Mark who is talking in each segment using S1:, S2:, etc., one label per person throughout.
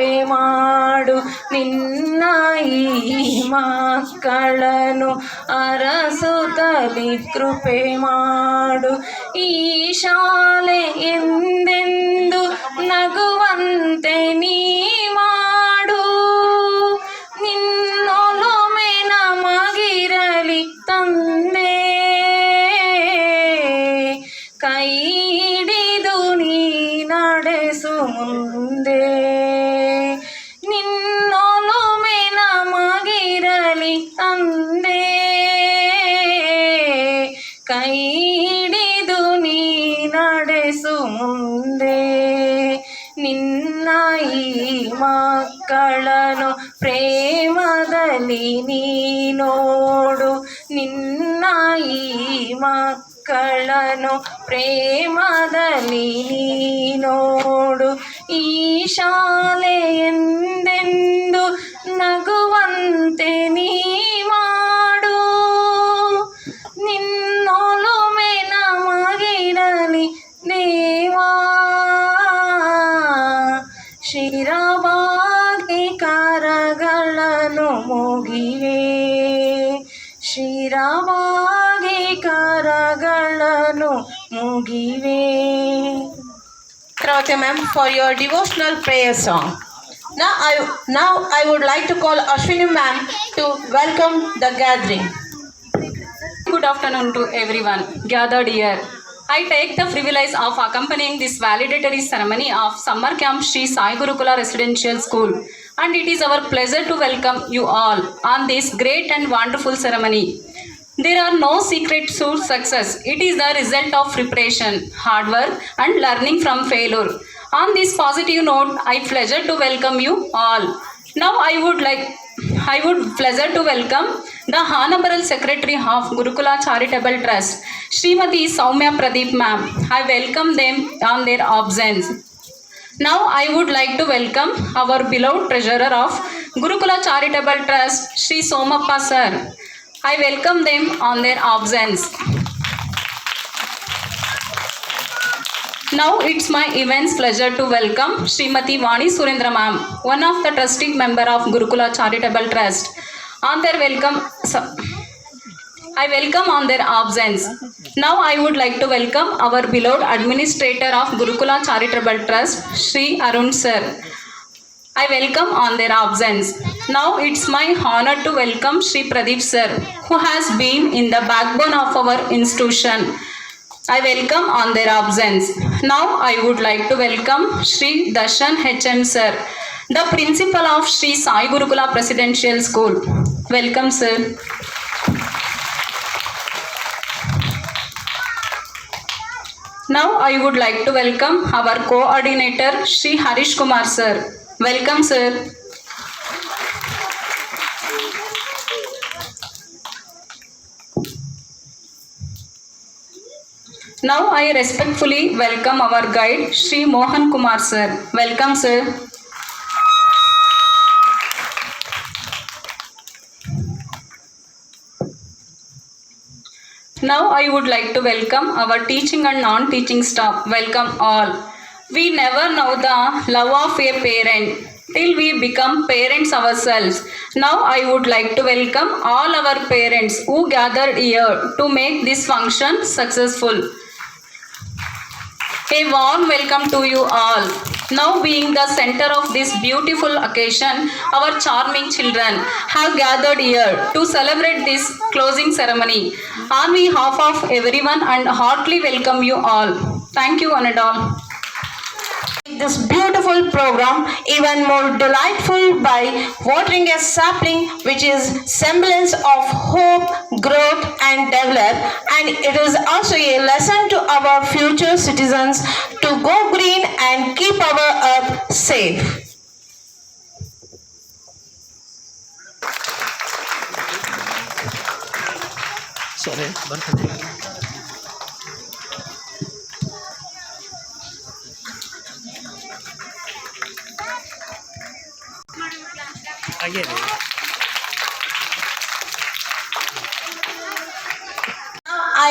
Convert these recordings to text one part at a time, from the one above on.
S1: ಕೃಪೆ ಮಾಡು. ನಿನ್ನ ಈ ಮಕ್ಕಳನ್ನು ಅರಸುತ್ತಲಿ ಕೃಪೆ ಮಾಡು. ಈ ಶಾಲೆ ಎಂದೆಂದು ನಗುವಂತೆ ನೀ ಮಕ್ಕಳನ್ನು ಪ್ರೇಮದಲ್ಲಿ ನೀನೋಡು ನಿನ್ನ ಈ ಮಕ್ಕಳನು ಪ್ರೇಮದಲ್ಲಿ ನೀನೋಡು ಈ ಶಾಲೆ ಎಂದೆಂದು ನಗುವಂತೆ ನೀ ಮಾಡು. ನಿನ್ನೊಲುಮೆ ನಮಗಿರಲಿ ದೇವಾ. ಶಿರವಾಗಿ
S2: Kravate ma'am for your devotional prayer song. Now I, now I would like to call Ashwini ma'am to welcome the gathering.
S3: Good afternoon to everyone gathered here. I take the privilege of accompanying this validatory ceremony of Summer Camp Sri Sai Gurukula Residential School and it is our pleasure to welcome you all on this great and wonderful ceremony. There are no secrets to success. It is the result of preparation, hard work and learning from failure. On this positive note, I pleasure to welcome you all. Now I would like I would pleasure to welcome the Honorable Secretary of Gurukula Charitable Trust, Srimati Soumya Pradeep ma'am. I welcome them on their absence. Now I would like to welcome our beloved treasurer of Gurukula Charitable Trust, Sri Somappa sir. I welcome them on their absence. Now it's my immense pleasure to welcome Srimati Vani Surendra ma'am, one of the trustee member of Gurukula Charitable Trust. On their welcome, I welcome on their absence. Now I would like to welcome our beloved administrator of Gurukula Charitable Trust, Sri Arun sir. I welcome on their absence. Now it's my honor to welcome Sri Pradeep sir, who has been in the backbone of our institution. I welcome on their absence. Now I would like to welcome Sri Darshan HM sir, the principal of Sri Sai Gurukula Presidential School. Welcome sir. Now I would like to welcome our coordinator Sri Harish Kumar sir. Welcome sir. Now I respectfully welcome our guide Sri Mohan Kumar sir. Welcome sir. Now I would like to welcome our teaching and non-teaching staff. Welcome all. We never know the love of a parent till we become parents ourselves. Now I would like to welcome all our parents who gathered here to make this function successful. A warm welcome to you all. Now being the center of this beautiful occasion, our charming children have gathered here to celebrate this closing ceremony. On behalf of everyone and heartily welcome you all. Thank you one and all.
S2: This beautiful program even more delightful by watering a sapling which is semblance of hope, growth and develop and it is also a lesson to our future citizens to go green and keep our earth safe. I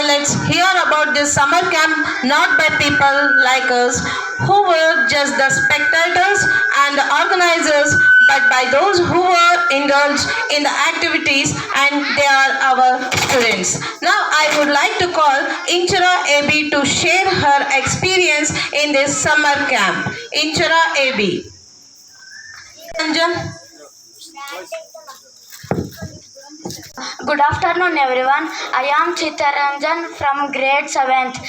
S2: let's hear about this summer camp not by people like us who were just the spectators and the organizers but by those who were indulged in the activities and they are our students. Now I would like to call Inchara AB to share her experience in this summer camp. Inchara AB. Ranjan.
S4: Good afternoon, everyone. I am Chitaranjan from grade 7th.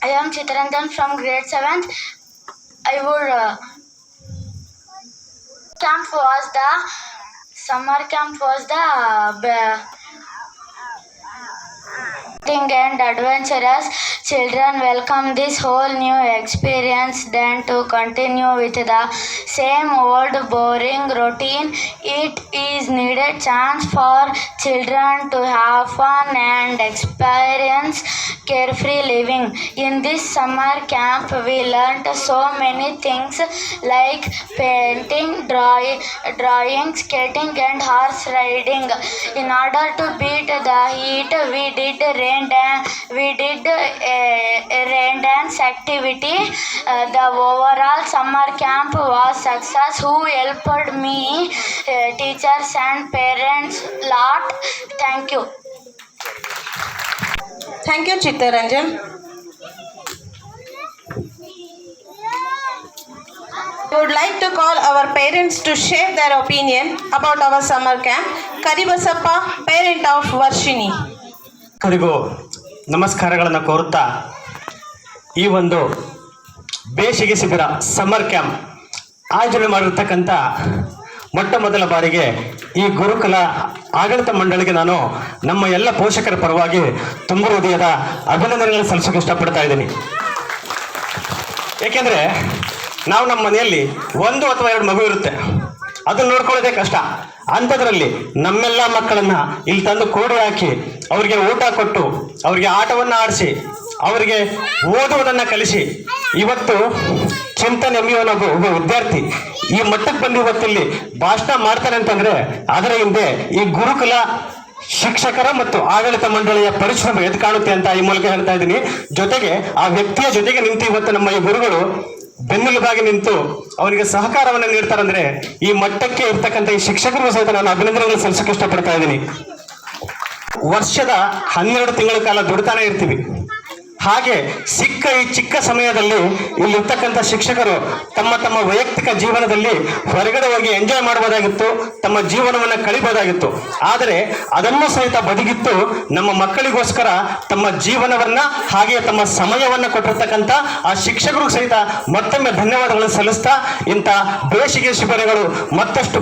S4: I am Chitaranjan from grade 7th. I would. Uh, camp was the. Summer camp was the. Uh, exciting and adventurous. Children welcome this whole new experience than to continue with the same old boring routine. It is needed chance for children to have fun and experience carefree living. In this summer camp, we learnt so many things like painting, drawing, drawing, skating, and horse riding. In order to beat the heat, we did rain dance. We did a, a rain dance activity. Uh, the overall summer camp was success. Who helped me, uh, teachers and parents, lot. Thank you.
S2: Thank you, Chittaranjan. I would like to call our parents to share their opinion about our summer camp. Karibasappa, parent of Varshini.
S5: ಅವರಿಗೂ ನಮಸ್ಕಾರಗಳನ್ನು ಕೋರುತ್ತಾ ಈ ಒಂದು ಬೇಸಿಗೆ ಶಿಬಿರ summer camp ಆಯೋಜನೆ ಮಾಡಿರ್ತಕ್ಕಂಥ ಮೊಟ್ಟ ಮೊದಲ ಬಾರಿಗೆ ಈ ಗುರುಕುಲ ಆಡಳಿತ ಮಂಡಳಿಗೆ ನಾನು ನಮ್ಮ ಎಲ್ಲ ಪೋಷಕರ ಪರವಾಗಿ ತುಂಬ ಹೃದಯದ ಅಭಿನಂದನೆಗಳನ್ನು ಸಲ್ಲಿಸೋಕೆ ಇಷ್ಟಪಡ್ತಾ ಇದ್ದೀನಿ. ಏಕೆಂದರೆ ನಾವು ನಮ್ಮ ಮನೆಯಲ್ಲಿ ಒಂದು ಅಥವಾ ಎರಡು ಮಗು ಇರುತ್ತೆ. ಅದನ್ನ ನೋಡ್ಕೊಳ್ಳೋದೇ ಕಷ್ಟ. ಅಂಥದ್ರಲ್ಲಿ ನಮ್ಮೆಲ್ಲ ಮಕ್ಕಳನ್ನ ಇಲ್ಲಿ ತಂದು ಕೋಡಿ ಹಾಕಿ ಅವರಿಗೆ ಊಟ ಕೊಟ್ಟು, ಅವರಿಗೆ ಆಟವನ್ನು ಆಡಿಸಿ, ಅವರಿಗೆ ಓದುವುದನ್ನು ಕಲಿಸಿ. ಇವತ್ತು ಚಿಂತನೆ ಎಂಬುವನ ಒಬ್ಬ ಒಬ್ಬ ವಿದ್ಯಾರ್ಥಿ. ಈ ಮಟ್ಟಕ್ಕೆ ಬಂದು ಇವತ್ತಿಲ್ಲಿ ಭಾಷಣ ಮಾಡ್ತಾರೆ ಅಂತಂದ್ರೆ, ಅದರ ಹಿಂದೆ ಈ ಗುರುಕುಲ, ಶಿಕ್ಷಕರ ಮತ್ತು ಆಡಳಿತ ಮಂಡಳಿಯ ಪರಿಶ್ರಮ ಎದ್ದು ಕಾಣುತ್ತೆ ಅಂತ ಈ ಮೂಲಕ ಹೇಳ್ತಾ ಇದ್ದೀನಿ. ಜೊತೆಗೆ ಆ ವ್ಯಕ್ತಿಯ ಜೊತೆಗೆ ನಿಂತು ಇವತ್ತು ನಮ್ಮ ಈ ಗುರುಗಳು ಬೆನ್ನೆಲುಬಾಗಿ ನಿಂತು ಅವರಿಗೆ ಸಹಕಾರವನ್ನು ನೀಡ್ತಾರಂದ್ರೆ ಈ ಮಟ್ಟಕ್ಕೆ ಇರ್ತಕ್ಕಂಥ ಈ ಶಿಕ್ಷಕರಿಗೂ ಸಹಿತ ನಾನು ಅಭಿನಂದನೆಗಳು ಸಲ್ಲಿಸಕ್ಕೆ ಇಷ್ಟಪಡ್ತಾ ಇದ್ದೀನಿ. ವರ್ಷದ ಹನ್ನೆರಡು ತಿಂಗಳ ಕಾಲ ದುಡಿತಾನೆ ಇರ್ತೀವಿ. ಹಾಗೆ ಸಿಕ್ಕ ಈ ಚಿಕ್ಕ ಸಮಯದಲ್ಲಿ ಇಲ್ಲಿರ್ತಕ್ಕಂಥ ಶಿಕ್ಷಕರು ತಮ್ಮ ತಮ್ಮ ವೈಯಕ್ತಿಕ ಜೀವನದಲ್ಲಿ ಹೊರಗಡೆ ಹೋಗಿ ಎಂಜಾಯ್ ಮಾಡಬಹುದಾಗಿತ್ತು ತಮ್ಮ ಜೀವನವನ್ನು ಕಳಿಬಹುದಾಗಿತ್ತು ಆದರೆ ಅದನ್ನು ಸಹಿತ ಬದಿಗಿತ್ತು ನಮ್ಮ ಮಕ್ಕಳಿಗೋಸ್ಕರ ತಮ್ಮ ಜೀವನವನ್ನ ಹಾಗೆ ತಮ್ಮ ಸಮಯವನ್ನ ಕೊಟ್ಟಿರ್ತಕ್ಕಂಥ ಆ ಶಿಕ್ಷಕರು ಸಹಿತ ಮತ್ತೊಮ್ಮೆ ಧನ್ಯವಾದಗಳನ್ನು ಸಲ್ಲಿಸ್ತಾ ಇಂಥ ಬೇಸಿಗೆ ಶಿಬಿರಗಳು ಮತ್ತಷ್ಟು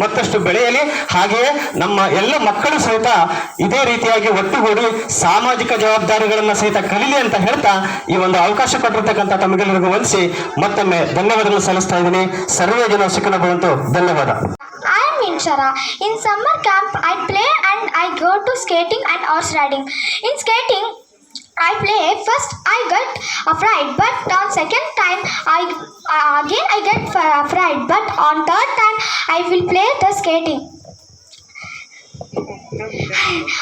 S5: ಮತ್ತಷ್ಟು ಬೆಳೆಯಲಿ. ಹಾಗೆಯೇ ನಮ್ಮ ಎಲ್ಲ ಮಕ್ಕಳು ಸಹಿತ ಇದೇ ರೀತಿಯಾಗಿ ಒಟ್ಟುಗೂಡಿ ಸಾಮಾಜಿಕ ಜವಾಬ್ದಾರಿಗಳನ್ನ ಸಹಿತ ಕಲೀಲಿ ಅಂತ ಹೇಳ್ತಾ ಈ ಒಂದು ಅವಕಾಶ ಕೊಟ್ಟಿರ್ತಕ್ಕಂಥ ತಮಗೆಲ್ಲರಿಗೂ ವಂದಿಸಿ ಮತ್ತೊಮ್ಮೆ ಧನ್ಯವಾದಗಳು ಸಲ್ಲಿಸ್ತಾ ಇದ್ದೀನಿ ಸರ್ವೇ ಜನ ಸುಖನ ಬಂತು ಧನ್ಯವಾದ
S4: I am Inshara. In summer camp, I play and I go to skating and horse riding. In skating, I play. First, I get afraid, but on second time, I uh, again I get afraid, but on third time, I will play the skating.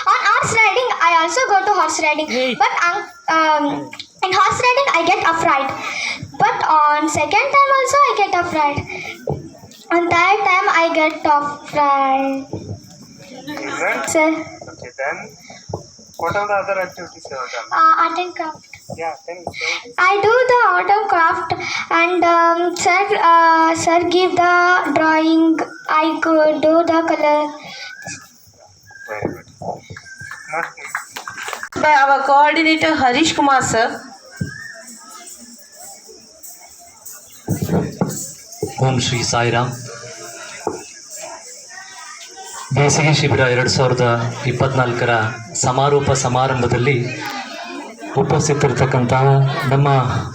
S4: on horse riding, I also go to horse riding, but um, um, in horse riding, I get afraid. But on second time also, I get afraid. On third time, I get afraid. Sir,
S6: Okay, then what are the other activities you have done?
S4: uh, art and craft.
S6: Yeah, me.
S4: I do the art and craft, and um, sir, uh, sir give the drawing. I go do the color.
S6: Very good. Not
S2: By our coordinator Harish Kumar, sir.
S7: ಓಂ ಶ್ರೀ ಸಾಯಿರಾಮ್ ಬೇಸಿಗೆ ಶಿಬಿರ ಎರಡು ಸಾವಿರದ ಇಪ್ಪತ್ನಾಲ್ಕರ ಸಮಾರೋಪ ಸಮಾರಂಭದಲ್ಲಿ ಉಪಸ್ಥಿತರಿರ್ತಕ್ಕಂತಹ ನಮ್ಮ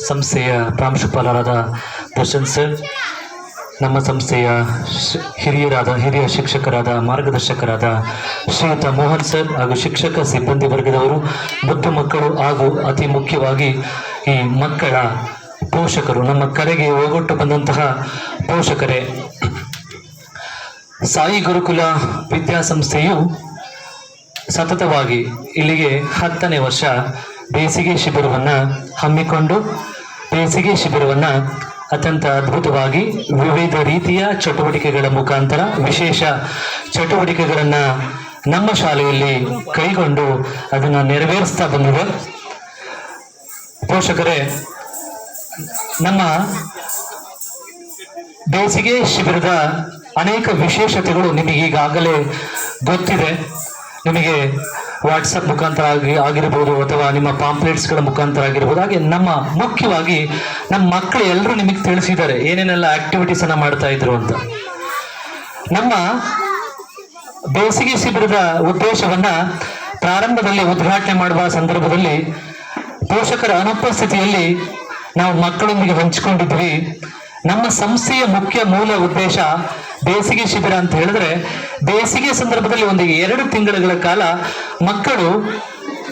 S7: ಸಂಸ್ಥೆಯ ಪ್ರಾಂಶುಪಾಲರಾದ ದರ್ಶನ್ ಸರ್ ನಮ್ಮ ಸಂಸ್ಥೆಯ ಹಿರಿಯರಾದ, ಹಿರಿಯ ಶಿಕ್ಷಕರಾದ, ಮಾರ್ಗದರ್ಶಕರಾದ ಶ್ರೀಯುತ ಮೋಹನ್ ಸರ್ ಹಾಗೂ ಶಿಕ್ಷಕ ಸಿಬ್ಬಂದಿ ವರ್ಗದವರು, ಮತ್ತು ಮಕ್ಕಳು ಹಾಗೂ ಅತಿ ಮುಖ್ಯವಾಗಿ ಈ ಮಕ್ಕಳ ಪೋಷಕರು, ನಮ್ಮ ಕರೆಗೆ ಒಗ್ಗಟ್ಟು ಬಂದಂತಹ ಪೋಷಕರೇ. ಸಾಯಿ ಗುರುಕುಲ ವಿದ್ಯಾಸಂಸ್ಥೆಯು ಸತತವಾಗಿ ಇಲ್ಲಿಗೆ ಹತ್ತನೇ ವರ್ಷ ಬೇಸಿಗೆ ಶಿಬಿರವನ್ನು ಹಮ್ಮಿಕೊಂಡು, ಬೇಸಿಗೆ ಶಿಬಿರವನ್ನು ಅತ್ಯಂತ ಅದ್ಭುತವಾಗಿ ವಿವಿಧ ರೀತಿಯ ಚಟುವಟಿಕೆಗಳ ಮುಖಾಂತರ ವಿಶೇಷ ಚಟುವಟಿಕೆಗಳನ್ನು ನಮ್ಮ ಶಾಲೆಯಲ್ಲಿ ಕೈಗೊಂಡು ಅದನ್ನು ನೆರವೇರಿಸ್ತಾ ಬಂದಿದೆ. ಪೋಷಕರೇ, ನಮ್ಮ ಬೇಸಿಗೆ ಶಿಬಿರದ ಅನೇಕ ವಿಶೇಷತೆಗಳು ನಿಮಗೆ ಈಗಾಗಲೇ ಗೊತ್ತಿದೆ. ನಿಮಗೆ ವಾಟ್ಸಪ್ ಮುಖಾಂತರ ಆಗಿ ಆಗಿರ್ಬೋದು ಅಥವಾ ನಿಮ್ಮ ಪಾಂಪ್ಲೆಟ್ಸ್ಗಳ ಮುಖಾಂತರ ಆಗಿರ್ಬೋದು ಹಾಗೆ ನಮ್ಮ ಮುಖ್ಯವಾಗಿ ನಮ್ಮ ಮಕ್ಕಳು ಎಲ್ಲರೂ ನಿಮಗೆ ತಿಳಿಸಿದ್ದಾರೆ ಏನೇನೆಲ್ಲ ಆಕ್ಟಿವಿಟೀಸ್ ಅನ್ನ ಮಾಡ್ತಾ ಇದ್ರು ಅಂತ. ನಮ್ಮ ಬೇಸಿಗೆ ಶಿಬಿರದ ಉದ್ದೇಶವನ್ನ ಪ್ರಾರಂಭದಲ್ಲಿ ಉದ್ಘಾಟನೆ ಮಾಡುವ ಸಂದರ್ಭದಲ್ಲಿ ಪೋಷಕರ ಅನುಪಸ್ಥಿತಿಯಲ್ಲಿ ನಾವು ಮಕ್ಕಳೊಂದಿಗೆ ಹಂಚಿಕೊಂಡಿದ್ವಿ. ನಮ್ಮ ಸಂಸ್ಥೆಯ ಮುಖ್ಯ ಮೂಲ ಉದ್ದೇಶ ಬೇಸಿಗೆ ಶಿಬಿರ ಅಂತ ಹೇಳಿದ್ರೆ, ಬೇಸಿಗೆ ಸಂದರ್ಭದಲ್ಲಿ ಒಂದು ಎರಡು ತಿಂಗಳುಗಳ ಕಾಲ ಮಕ್ಕಳು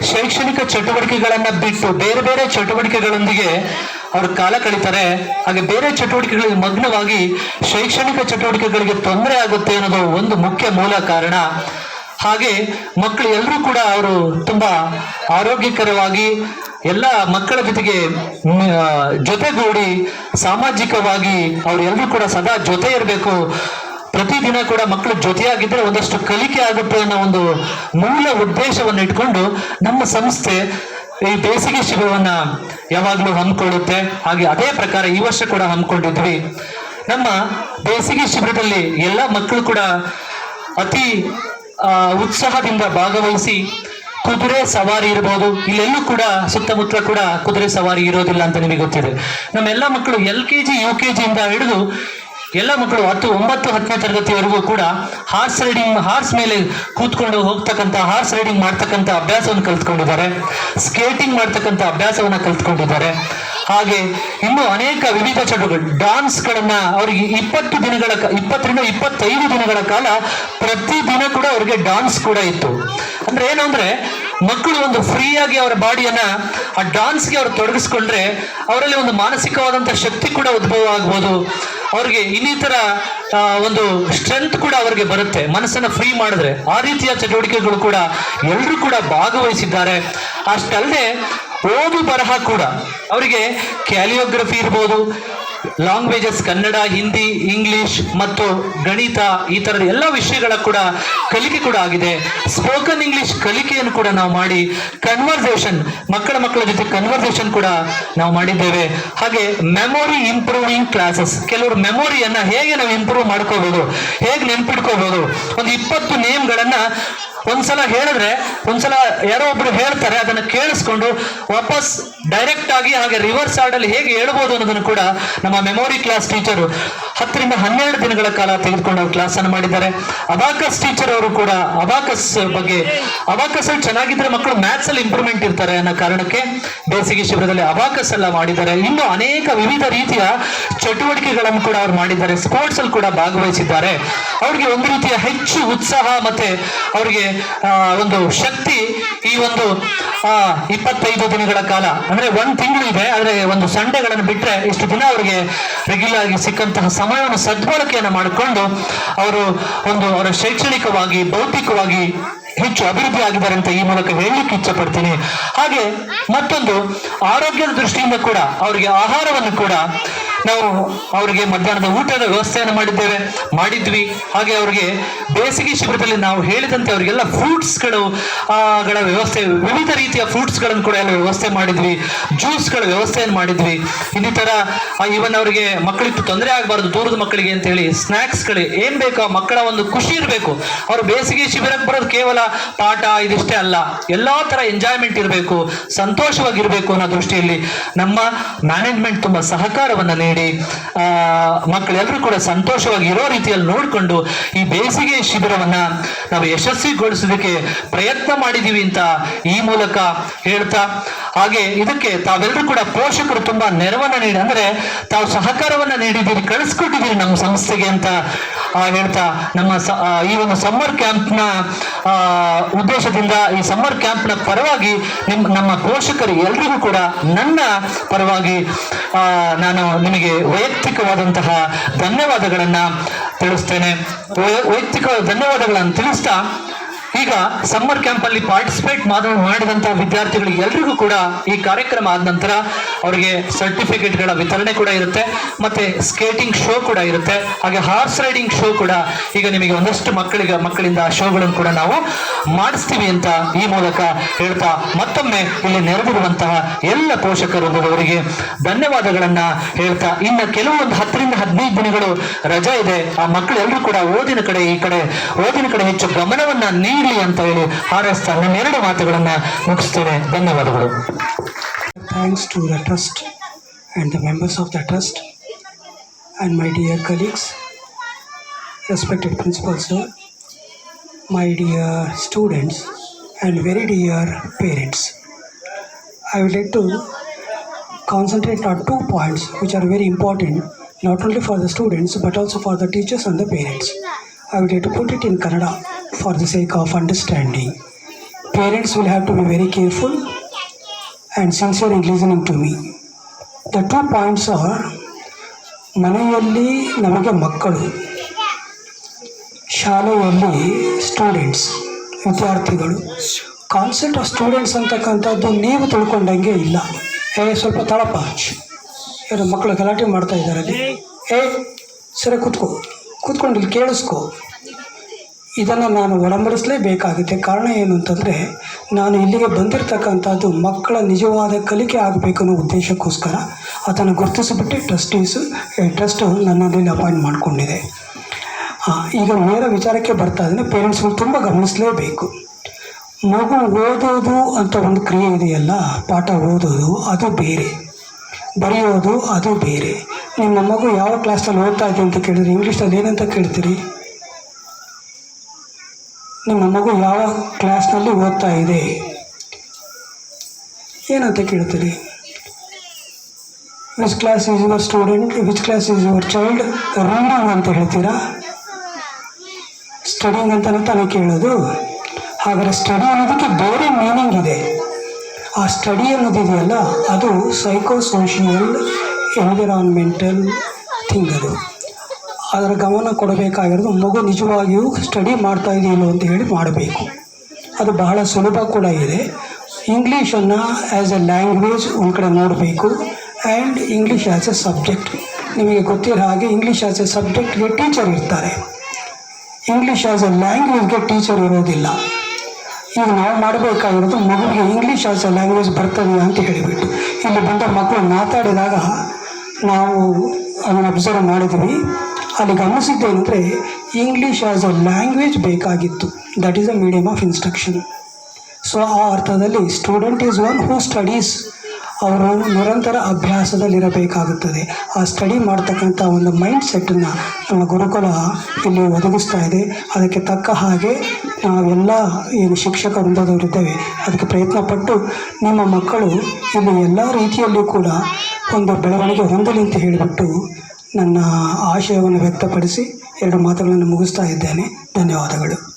S7: ಶೈಕ್ಷಣಿಕ ಚಟುವಟಿಕೆಗಳನ್ನ ಬಿಟ್ಟು ಬೇರೆ ಬೇರೆ ಚಟುವಟಿಕೆಗಳೊಂದಿಗೆ ಅವರು ಕಾಲ ಕಳೀತಾರೆ. ಹಾಗೆ ಬೇರೆ ಚಟುವಟಿಕೆಗಳಿಗೆ ಮಗ್ನವಾಗಿ ಶೈಕ್ಷಣಿಕ ಚಟುವಟಿಕೆಗಳಿಗೆ ತೊಂದರೆ ಆಗುತ್ತೆ ಅನ್ನೋದು ಒಂದು ಮುಖ್ಯ ಮೂಲ ಕಾರಣ. ಹಾಗೆ ಮಕ್ಕಳು ಎಲ್ಲರೂ ಕೂಡ ಅವರು ತುಂಬಾ ಆರೋಗ್ಯಕರವಾಗಿ ಎಲ್ಲ ಮಕ್ಕಳ ಜೊತೆಗೆ ಜೊತೆಗೂಡಿ ಸಾಮಾಜಿಕವಾಗಿ ಅವರೆಲ್ಲರೂ ಕೂಡ ಸದಾ ಜೊತೆ ಇರಬೇಕು. ಪ್ರತಿದಿನ ಕೂಡ ಮಕ್ಕಳು ಜೊತೆಯಾಗಿದ್ದರೆ ಒಂದಷ್ಟು ಕಲಿಕೆ ಆಗುತ್ತೆ ಅನ್ನೋ ಒಂದು ಮೂಲ ಉದ್ದೇಶವನ್ನು ಇಟ್ಕೊಂಡು ನಮ್ಮ ಸಂಸ್ಥೆ ಈ ಬೇಸಿಗೆ ಶಿಬಿರವನ್ನ ಯಾವಾಗಲೂ ಹಮ್ಮಿಕೊಳ್ಳುತ್ತೆ. ಹಾಗೆ ಅದೇ ಪ್ರಕಾರ ಈ ವರ್ಷ ಕೂಡ ಹಮ್ಮಿಕೊಂಡಿದ್ವಿ. ನಮ್ಮ ಬೇಸಿಗೆ ಶಿಬಿರದಲ್ಲಿ ಎಲ್ಲ ಮಕ್ಕಳು ಕೂಡ ಅತಿ ಉತ್ಸಾಹದಿಂದ ಭಾಗವಹಿಸಿ ಕುದುರೆ ಸವಾರಿ ಇರಬಹುದು ಇಲ್ಲೆಲ್ಲೂ ಕೂಡ ಸುತ್ತಮುತ್ತ ಕೂಡ ಕುದುರೆ ಸವಾರಿ ಇರೋದಿಲ್ಲ ಅಂತ ನಿಮಗೆ ಗೊತ್ತಿದೆ. ನಮ್ಮೆಲ್ಲ ಮಕ್ಕಳು L K G U K ಜಿಯಿಂದ ಹಿಡಿದು ಎಲ್ಲ ಮಕ್ಕಳು ಹತ್ತು, ಒಂಬತ್ತು, ಹತ್ತನೇ ತರಗತಿವರೆಗೂ ಕೂಡ ಹಾರ್ಸ್ ರೈಡಿಂಗ್ ಹಾರ್ಸ್ ಮೇಲೆ ಕೂತ್ಕೊಂಡು ಹೋಗ್ತಕ್ಕಂಥ ಹಾರ್ಸ್ ರೈಡಿಂಗ್ ಮಾಡ್ತಕ್ಕಂಥ ಅಭ್ಯಾಸವನ್ನು ಕಲ್ತ್ಕೊಂಡಿದ್ದಾರೆ. ಸ್ಕೇಟಿಂಗ್ ಮಾಡ್ತಕ್ಕಂಥ ಅಭ್ಯಾಸವನ್ನ ಕಲ್ತ್ಕೊಂಡಿದ್ದಾರೆ. ಹಾಗೆ ಇನ್ನು ಅನೇಕ ವಿವಿಧ ಚಟುವಟಿಕೆ ಡಾನ್ಸ್ಗಳನ್ನ ಅವರಿಗೆ ಇಪ್ಪತ್ತು ದಿನಗಳ ಇಪ್ಪತ್ತರಿಂದ ಇಪ್ಪತ್ತೈದು ದಿನಗಳ ಕಾಲ ಪ್ರತಿ ದಿನ ಕೂಡ ಅವರಿಗೆ ಡಾನ್ಸ್ ಕೂಡ ಇತ್ತು. ಅಂದ್ರೆ ಏನು ಅಂದ್ರೆ, ಮಕ್ಕಳು ಒಂದು ಫ್ರೀಯಾಗಿ ಅವರ ಬಾಡಿಯನ್ನ ಆ ಡಾನ್ಸ್ಗೆ ಅವರು ತೊಡಗಿಸ್ಕೊಂಡ್ರೆ ಅವರಲ್ಲಿ ಒಂದು ಮಾನಸಿಕವಾದಂಥ ಶಕ್ತಿ ಕೂಡ ಉದ್ಭವ ಆಗ್ಬೋದು. ಅವ್ರಿಗೆ ಇನ್ನಿತರ ಒಂದು ಸ್ಟ್ರೆಂತ್ ಕೂಡ ಅವರಿಗೆ ಬರುತ್ತೆ. ಮನಸ್ಸನ್ನು ಫ್ರೀ ಮಾಡಿದ್ರೆ. ಆ ರೀತಿಯ ಚಟುವಟಿಕೆಗಳು ಕೂಡ ಎಲ್ಲರೂ ಕೂಡ ಭಾಗವಹಿಸಿದ್ದಾರೆ. ಅಷ್ಟಲ್ಲದೆ ಓದು ಬರಹ ಕೂಡ. ಅವರಿಗೆ ಕ್ಯಾಲಿಯೋಗ್ರಫಿ ಇರ್ಬೋದು ಲ್ಯಾಂಗ್ವೇಜಸ್ ಕನ್ನಡ ಹಿಂದಿ ಇಂಗ್ಲಿಷ್ ಮತ್ತು ಗಣಿತ ಈ ಥರದ ಎಲ್ಲ ವಿಷಯಗಳ ಕೂಡ ಕಲಿಕೆ ಕೂಡ ಆಗಿದೆ. ಸ್ಪೋಕನ್ ಇಂಗ್ಲಿಷ್ ಕಲಿಕೆಯನ್ನು ಕೂಡ ನಾವು ಮಾಡಿ ಕನ್ವರ್ಸೇಷನ್ ಮಕ್ಕಳ ಮಕ್ಕಳ ಜೊತೆ ಕನ್ವರ್ಸೇಷನ್ ಕೂಡ ನಾವು ಮಾಡಿದ್ದೇವೆ. ಹಾಗೆ ಮೆಮೊರಿ ಇಂಪ್ರೂವಿಂಗ್ ಕ್ಲಾಸಸ್ ಕೆಲವರು ಮೆಮೊರಿಯನ್ನ ಹೇಗೆ ನಾವು ಇಂಪ್ರೂವ್ ಮಾಡ್ಕೋಬಹುದು ಹೇಗೆ ನೆನ್ಪಿಟ್ಕೋಬಹುದು ಒಂದು ಇಪ್ಪತ್ತು ನೇಮ್ಗಳನ್ನ ಒಂದ್ಸಲ ಹೇಳಿದ್ರೆ, ಒಂದ್ಸಲ ಯಾರೋ ಒಬ್ರು ಹೇಳ್ತಾರೆ, ಅದನ್ನ ಕೇಳಿಸ್ಕೊಂಡು ವಾಪಸ್ ಡೈರೆಕ್ಟ್ ಆಗಿ ಹಾಗೆ ರಿವರ್ಸ್ ಆರ್ಡಲ್ಲಿ ಹೇಗೆ ಹೇಳ್ಬೋದು ಅನ್ನೋದನ್ನು ಕೂಡ ನಮ್ಮ ಮೆಮೊರಿ ಕ್ಲಾಸ್ ಟೀಚರು ಹತ್ತರಿಂದ ಹನ್ನೆರಡು ದಿನಗಳ ಕಾಲ ತೆಗೆದುಕೊಂಡು ಕ್ಲಾಸ್ ಅನ್ನು ಮಾಡಿದ್ದಾರೆ. ಅಬಾಕಸ್ ಟೀಚರ್ ಅವರು ಕೂಡ ಅಬಾಕಸ್ ಬಗ್ಗೆ, ಅಬಾಕಸ್ ಅಲ್ಲಿ ಚೆನ್ನಾಗಿದ್ರೆ ಮಕ್ಕಳು ಮ್ಯಾಥ್ಸ್ ಅಲ್ಲಿ ಇಂಪ್ರೂವ್ಮೆಂಟ್ ಇರ್ತಾರೆ ಅನ್ನೋ ಕಾರಣಕ್ಕೆ ಬೇಸಿಗೆ ಶಿಬಿರದಲ್ಲಿ ಅಬಾಕಸ್ ಎಲ್ಲ ಮಾಡಿದ್ದಾರೆ. ಇನ್ನು ಅನೇಕ ವಿವಿಧ ರೀತಿಯ ಚಟುವಟಿಕೆಗಳನ್ನು ಕೂಡ ಅವ್ರು ಮಾಡಿದ್ದಾರೆ. ಸ್ಪೋರ್ಟ್ಸ್ ಅಲ್ಲಿ ಕೂಡ ಭಾಗವಹಿಸಿದ್ದಾರೆ. ಅವ್ರಿಗೆ ಒಂದು ರೀತಿಯ ಹೆಚ್ಚು ಉತ್ಸಾಹ ಮತ್ತೆ ಅವ್ರಿಗೆ ಒಂದು ಶಕ್ತಿ ಈ ಒಂದು ಇಪ್ಪತ್ತೈದು ದಿನಗಳ ಕಾಲ. ಅಂದ್ರೆ ಒಂದ್ ತಿಂಗಳು ಇದೆ, ಆದ್ರೆ ಒಂದು ಸಂಡೆಗಳನ್ನು ಬಿಟ್ರೆ ಇಷ್ಟು ದಿನ ಅವ್ರಿಗೆ ರೆಗ್ಯುಲರ್ ಆಗಿ ಸಿಕ್ಕಂತಹ ಸಮಯವನ್ನು ಸದ್ಬಳಕೆಯನ್ನು ಮಾಡಿಕೊಂಡು ಅವರು ಒಂದು ಅವರ ಶೈಕ್ಷಣಿಕವಾಗಿ, ಭೌತಿಕವಾಗಿ ಹೆಚ್ಚು ಅಭಿವೃದ್ಧಿ ಆಗಿದ್ದಾರೆ ಅಂತ ಈ ಮೂಲಕ ಹೇಳಲಿಕ್ಕೆ ಇಚ್ಛಪಡ್ತೀನಿ. ಹಾಗೆ ಮತ್ತೊಂದು ಆರೋಗ್ಯದ ದೃಷ್ಟಿಯಿಂದ ಕೂಡ ಅವರಿಗೆ ಆಹಾರವನ್ನು ಕೂಡ ನಾವು ಅವರಿಗೆ ಮಧ್ಯಾಹ್ನದ ಊಟದ ವ್ಯವಸ್ಥೆಯನ್ನು ಮಾಡಿದ್ದೇವೆ, ಮಾಡಿದ್ವಿ. ಹಾಗೆ ಅವರಿಗೆ ಬೇಸಿಗೆ ಶಿಬಿರದಲ್ಲಿ ನಾವು ಹೇಳಿದಂತೆ ಅವರಿಗೆಲ್ಲ ಫ್ರೂಟ್ಸ್ಗಳು ಗಳ ವ್ಯವಸ್ಥೆ, ವಿವಿಧ ರೀತಿಯ ಫ್ರೂಟ್ಸ್ಗಳನ್ನು ಕೂಡ ಎಲ್ಲ ವ್ಯವಸ್ಥೆ ಮಾಡಿದ್ವಿ ಜ್ಯೂಸ್ಗಳ ವ್ಯವಸ್ಥೆಯನ್ನು ಮಾಡಿದ್ವಿ. ಇನ್ನಿತರ ಇವನ್ ಅವರಿಗೆ ಮಕ್ಕಳಿಗೆ ತೊಂದರೆ ಆಗಬಾರ್ದು, ದೂರದ ಮಕ್ಕಳಿಗೆ ಅಂತ ಹೇಳಿ ಸ್ನ್ಯಾಕ್ಸ್ಗಳು ಏನ್ ಬೇಕು ಆ ಮಕ್ಕಳ ಒಂದು ಖುಷಿ ಇರಬೇಕು. ಅವರು ಬೇಸಿಗೆ ಶಿಬಿರಕ್ಕೆ ಬರೋದು ಕೇವಲ ಪಾಠ, ಇದಿಷ್ಟೇ ಅಲ್ಲ. ಎಲ್ಲಾ ತರ ಎಂಜಾಯ್ಮೆಂಟ್ ಇರಬೇಕು, ಸಂತೋಷವಾಗಿರಬೇಕು ಅನ್ನೋ ದೃಷ್ಟಿಯಲ್ಲಿ ನಮ್ಮ ಮ್ಯಾನೇಜ್ಮೆಂಟ್ ತುಂಬಾ ಸಹಕಾರವನ್ನ ಆ, ಮಕ್ಕಳೆಲ್ಲರೂ ಕೂಡ ಸಂತೋಷವಾಗಿ ಇರೋ ರೀತಿಯಲ್ಲಿ ನೋಡಿಕೊಂಡು ಈ ಬೇಸಿಗೆ ಶಿಬಿರವನ್ನ ನಾವು ಯಶಸ್ವಿಗೊಳಿಸೋದಕ್ಕೆ ಪ್ರಯತ್ನ ಮಾಡಿದೀವಿ ಅಂತ ಈ ಮೂಲಕ ಹೇಳ್ತಾ ಹಾಗೆ ಇದಕ್ಕೆ ತಾವೆಲ್ಲರೂ ಕೂಡ ಪೋಷಕರು ತುಂಬಾ ನೆರವನ್ನ ನೀಡಿ ಅಂದ್ರೆ ತಾವು ಸಹಕಾರವನ್ನ ನೀಡಿದ್ದೀರಿ ಕಳಿಸ್ಕೊಟ್ಟಿದ್ದೀರಿ ನಮ್ಮ ಸಂಸ್ಥೆಗೆ ಅಂತ ಹೇಳ್ತಾ ನಮ್ಮ ಈ ಒಂದು ಸಮ್ಮರ್ ಕ್ಯಾಂಪ್ನ ಉದ್ದೇಶದಿಂದ ಈ ಸಮ್ಮರ್ ಕ್ಯಾಂಪ್ನ ಪರವಾಗಿ ನಿಮ್ ನಮ್ಮ ಪೋಷಕರು ಎಲ್ರಿಗೂ ಕೂಡ ನನ್ನ ಪರವಾಗಿ ನಾನು ನಿಮಗೆ ವೈಯಕ್ತಿಕವಾದಂತಹ ಧನ್ಯವಾದಗಳನ್ನ ತಿಳಿಸ್ತೇನೆ. ವೈಯಕ್ತಿಕ ಧನ್ಯವಾದಗಳನ್ನು ತಿಳಿಸ್ತಾ ಈಗ ಸಮ್ಮರ್ ಕ್ಯಾಂಪ್ ಅಲ್ಲಿ ಪಾರ್ಟಿಸಿಪೇಟ್ ಮಾಡಿದಂತಹ ವಿದ್ಯಾರ್ಥಿಗಳು ಎಲ್ರಿಗೂ ಕೂಡ ಈ ಕಾರ್ಯಕ್ರಮ ಆದ ನಂತರ ಅವರಿಗೆ ಸರ್ಟಿಫಿಕೇಟ್ಗಳ ವಿತರಣೆ ಕೂಡ ಇರುತ್ತೆ, ಮತ್ತೆ ಸ್ಕೇಟಿಂಗ್ ಶೋ ಕೂಡ ಇರುತ್ತೆ, ಹಾಗೆ ಹಾರ್ಸ್ ರೈಡಿಂಗ್ ಶೋ ಕೂಡ ಈಗ ನಿಮಗೆ ಒಂದಷ್ಟು ಮಕ್ಕಳಿಗೆ, ಮಕ್ಕಳಿಂದ ಶೋಗಳನ್ನು ಕೂಡ ನಾವು ಮಾಡಿಸ್ತೀವಿ ಅಂತ ಈ ಮೂಲಕ ಹೇಳ್ತಾ ಮತ್ತೊಮ್ಮೆ ಇಲ್ಲಿ ನೆರೆದಿರುವಂತಹ ಎಲ್ಲ ಪೋಷಕರು ಅವರಿಗೆ ಧನ್ಯವಾದಗಳನ್ನ ಹೇಳ್ತಾ ಇನ್ನ ಕೆಲವೊಂದು ಹತ್ತರಿಂದ ಹದಿನೈದು ದಿನಗಳು ರಜಾ ಇದೆ, ಆ ಮಕ್ಕಳು ಎಲ್ಲರೂ ಕೂಡ ಓದಿನ ಕಡೆ ಈ ಕಡೆ, ಓದಿನ ಕಡೆ ಹೆಚ್ಚು ಗಮನವನ್ನ ನೀಡಲಿ ಅಂತ ಹೇಳಿ ಹಾರೈಸ್ತಾ ನನ್ನ ಎರಡು ಮಾತುಗಳನ್ನ ಮುಗಿಸ್ತೇನೆ ಧನ್ಯವಾದಗಳು
S8: Thanks to the trust and the members of the trust and my dear colleagues, respected principal sir, my dear students and very dear parents. I would like to concentrate on two points which are very important not only for the students but also for the teachers and the parents. I would like to put it in Kannada For the sake of understanding. Parents will have to be very careful and sincere in listening to me. The two points are, ಮನೆಯಲ್ಲಿ ನಮಗೆ ಮಕ್ಕಳು, ಶಾಲೆಯಲ್ಲಿ students ವಿದ್ಯಾರ್ಥಿಗಳು. Concept of students ಅಂತಕ್ಕಂಥದ್ದು ನೀವು ತಿಳ್ಕೊಂಡಂಗೆ ಇಲ್ಲ. ಏ, ಸ್ವಲ್ಪ ತಳಪ ಯಾರು ಮಕ್ಕಳು ಗಲಾಟೆ ಮಾಡ್ತಾ ಇದ್ದಾರೆ ಅಲ್ಲಿ. ಏ, ಸರಿ ಕೂತ್ಕೋ. ಕೂತ್ಕೊಂಡು ಇಲ್ಲಿ ಕೇಳಿಸ್ಕೊ. ಇದನ್ನು ನಾನು ಒಡಂಬಡಿಸಲೇಬೇಕಾಗುತ್ತೆ. ಕಾರಣ ಏನು ಅಂತಂದರೆ, ನಾನು ಇಲ್ಲಿಗೆ ಬಂದಿರತಕ್ಕಂಥದ್ದು ಮಕ್ಕಳ ನಿಜವಾದ ಕಲಿಕೆ ಆಗಬೇಕು ಅನ್ನೋ ಉದ್ದೇಶಕ್ಕೋಸ್ಕರ. ಅದನ್ನು ಗುರುತಿಸಿಬಿಟ್ಟು ಟ್ರಸ್ಟೀಸು ಟ್ರಸ್ಟು ನನ್ನಲ್ಲಿ ಅಪಾಯಿಂಟ್ ಮಾಡಿಕೊಂಡಿದೆ. ಈಗ ನೇರ ವಿಚಾರಕ್ಕೆ ಬರ್ತಾ ಇದ್ದೀನಿ ಪೇರೆಂಟ್ಸ್ಗಳು ತುಂಬ ಗಮನಿಸಲೇಬೇಕು. ಮಗು ಓದೋದು ಅಂತ ಒಂದು ಕ್ರಿಯೆ ಇದೆಯಲ್ಲ, ಪಾಠ ಓದೋದು ಅದು ಬೇರೆ. ಬರೆಯೋದು ಅದು ಬೇರೆ. ನಿಮ್ಮ ಮಗು ಯಾವ ಕ್ಲಾಸಲ್ಲಿ ಓದ್ತಾ ಇದೆ ಅಂತ ಕೇಳಿದ್ರೆ ಇಂಗ್ಲೀಷಲ್ಲಿ ಏನಂತ ಕೇಳ್ತೀರಿ? ನಿಮ್ಮ ಮಗು ಯಾವ ಕ್ಲಾಸ್ನಲ್ಲಿ ಓದ್ತಾ ಇದೆ? ಏನಂತ ಕೇಳ್ತೀರಿ? Which class is your student which class is your child reading ಅಂತ ಹೇಳ್ತೀರಾ? ಸ್ಟಡಿಂಗ್ ಅಂತಲೇ ತಾನೇ ಕೇಳೋದು. ಹಾಗಾದರೆ ಸ್ಟಡಿ ಅನ್ನೋದಕ್ಕೆ ಬೇರೆ ಮೀನಿಂಗ್ ಇದೆ. ಆ ಸ್ಟಡಿ ಅನ್ನೋದಿದೆಯಲ್ಲ, ಅದು ಸೈಕೋ ಸೋಷಿಯಲ್ ಎನ್ವಿರಾನ್ಮೆಂಟಲ್ ಥಿಂಗ್ ಅದು. ಅದರ ಗಮನ ಕೊಡಬೇಕಾಗಿರೋದು ಮಗು ನಿಜವಾಗಿಯೂ ಸ್ಟಡಿ ಮಾಡ್ತಾ ಇದೆಯಲ್ಲೋ ಅಂತ ಹೇಳಿ ಮಾಡಬೇಕು. ಅದು ಬಹಳ ಸುಲಭ ಕೂಡ ಇದೆ. ಇಂಗ್ಲೀಷನ್ನು ಆ್ಯಸ್ ಎ ಲ್ಯಾಂಗ್ವೇಜ್ ಒಂದು ಕಡೆ ನೋಡಬೇಕು. And English as a subject ನಿಮಗೆ ಗೊತ್ತಿರೋ ಹಾಗೆ ಇಂಗ್ಲೀಷ್ ಆ್ಯಸ್ ಎ ಸಬ್ಜೆಕ್ಟ್ಗೆ ಟೀಚರ್ ಇರ್ತಾರೆ. ಇಂಗ್ಲೀಷ್ ಆ್ಯಸ್ ಎ ಲ್ಯಾಂಗ್ವೇಜ್ಗೆ ಟೀಚರ್ ಇರೋದಿಲ್ಲ. ಈಗ ನಾವು ಮಾಡಬೇಕಾಗಿರೋದು ಮಗುವಿಗೆ ಇಂಗ್ಲೀಷ್ ಆ್ಯಸ್ ಎ ಲ್ಯಾಂಗ್ವೇಜ್ ಬರ್ತದೆ ಅಂತ ಹೇಳಿಬಿಟ್ಟು. ಇಲ್ಲಿ ಬಂದ ಮಕ್ಕಳು ಮಾತಾಡಿದಾಗ ನಾವು ಅದನ್ನು ಅಬ್ಸರ್ವ್ ಮಾಡಿದ್ವಿ. ಅಲ್ಲಿ ಗಮನಿಸಿದ್ದೇನೆಂದರೆ ಇಂಗ್ಲೀಷ್ ಆಸ್ ಅ ಲ್ಯಾಂಗ್ವೇಜ್ ಬೇಕಾಗಿತ್ತು. That is a medium of instruction so ಆ ಅರ್ಥದಲ್ಲಿ student is one who studies ಅವರು ನಿರಂತರ ಅಭ್ಯಾಸದಲ್ಲಿರಬೇಕಾಗುತ್ತದೆ. ಆ ಸ್ಟಡಿ ಮಾಡ್ತಕ್ಕಂಥ ಒಂದು ಮೈಂಡ್ ಸೆಟ್ಟನ್ನು ನಮ್ಮ ಗುರುಕುಲ ಇಲ್ಲಿ ಒದಗಿಸ್ತಾ ಇದೆ. ಅದಕ್ಕೆ ತಕ್ಕ ಹಾಗೆ ನಾವೆಲ್ಲ ಏನು ಶಿಕ್ಷಕ ವೃಂದದವರಿದ್ದೇವೆ ಅದಕ್ಕೆ ಪ್ರಯತ್ನ ಪಟ್ಟು ನಿಮ್ಮ ಮಕ್ಕಳು ಇಲ್ಲಿ ಎಲ್ಲ ರೀತಿಯಲ್ಲೂ ಕೂಡ ಒಂದು ಬೆಳವಣಿಗೆ ಹೊಂದಲಿ ಅಂತ ಹೇಳಿಬಿಟ್ಟು ನನ್ನ ಆಶಯವನ್ನು ವ್ಯಕ್ತಪಡಿಸಿ ಎರಡು ಮಾತುಗಳನ್ನು ಮುಗಿಸ್ತಾ ಇದ್ದೇನೆ. ಧನ್ಯವಾದಗಳು.